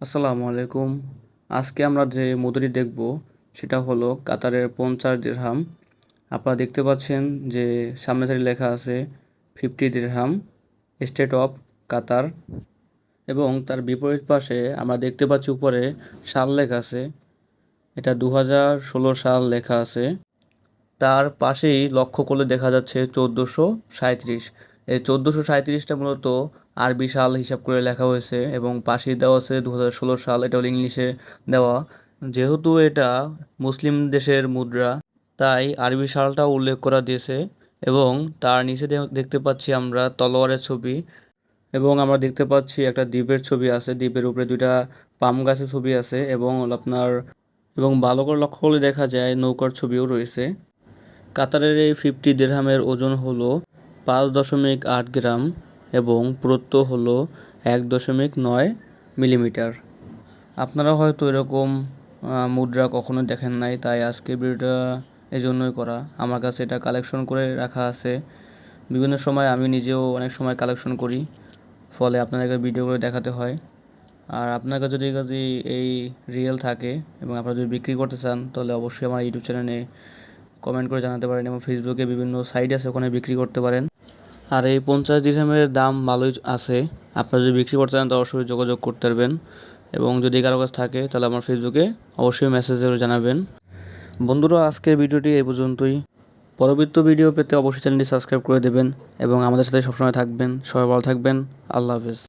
আসসালামু আলাইকুম। আজকে আমরা যে মুদ্রাটি দেখব, সেটা হলো কাতারের পঞ্চাশ দিরহাম আপনারা দেখতে পাচ্ছেন যে সামনে সারি লেখা আছে fifty dirham state of Qatar. এবং তার বিপরীত পাশে আমরা দেখতে পাচ্ছি উপরে সাল লেখা আছে, এটা দু হাজার ষোলো সাল লেখা আছে। তার পাশেই লক্ষ্য করলে দেখা যাচ্ছে চোদ্দোশো সাঁইত্রিশ। এই চোদ্দোশো সাঁইত্রিশটা মূলত আরবি সাল হিসাব করে লেখা হয়েছে এবং পাশেই দেওয়া আছে দু হাজার ষোলো সাল এটা হলো ইংলিশে দেওয়া। যেহেতু এটা মুসলিম দেশের মুদ্রা, তাই আরবি সালটা উল্লেখ করা দিয়েছে এবং তার নিচে দেখতে পাচ্ছি আমরা তলোয়ারের ছবি এবং আমরা দেখতে পাচ্ছি একটা দ্বীপের ছবি আছে। দ্বীপের উপরে দুইটা পাম গাছের ছবি আছে এবং আপনার, এবং ভালো করে লক্ষ্য করলে দেখা যায় নৌকার ছবিও রয়েছে। কাতারের এই ফিফটি দিরহামের ওজন হলো পাঁচ দশমিক আট গ্রাম এবং পুরুত্ব হলো এক দশমিক নয় মিলিমিটার। আপনারা হয়তো এরকম মুদ্রা কখনো দেখেন নাই, তাই আজকে ভিডিওটা এই জন্যই করা। আমার কাছে এটা কালেকশন করে রাখা আছে। বিভিন্ন সময় আমি নিজেও অনেক সময় কালেকশন করি, ফলে আপনাদেরকে ভিডিও করে দেখাতে হয়। আর আপনার কাছে যদি যদি এই রিয়েল থাকে এবং আপনারা যদি বিক্রি করতে চান, তাহলে অবশ্যই আমার ইউটিউব চ্যানেলে কমেন্ট করে জানাতে পারেন এবং ফেসবুকে বিভিন্ন সাইট আছে, ওখানে বিক্রি করতে পারেন। আর এই পঞ্চাশ দিরহামের দাম ভালোই আছে। আপনারা যদি বিক্রি করতে চান, তো অবশ্যই যোগাযোগ করতে পারবেন। এবং যদি কারও কাছে থাকে, তাহলে আমার ফেসবুকে অবশ্যই মেসেজেরও জানাবেন। বন্ধুরা, আজকের ভিডিওটি এই পর্যন্তই। পরবর্তী ভিডিও পেতে অবশ্যই চ্যানেলটি সাবস্ক্রাইব করে দেবেন এবং আমাদের সাথে সবসময় থাকবেন। সবাই ভালো থাকবেন। আল্লাহ হাফেজ।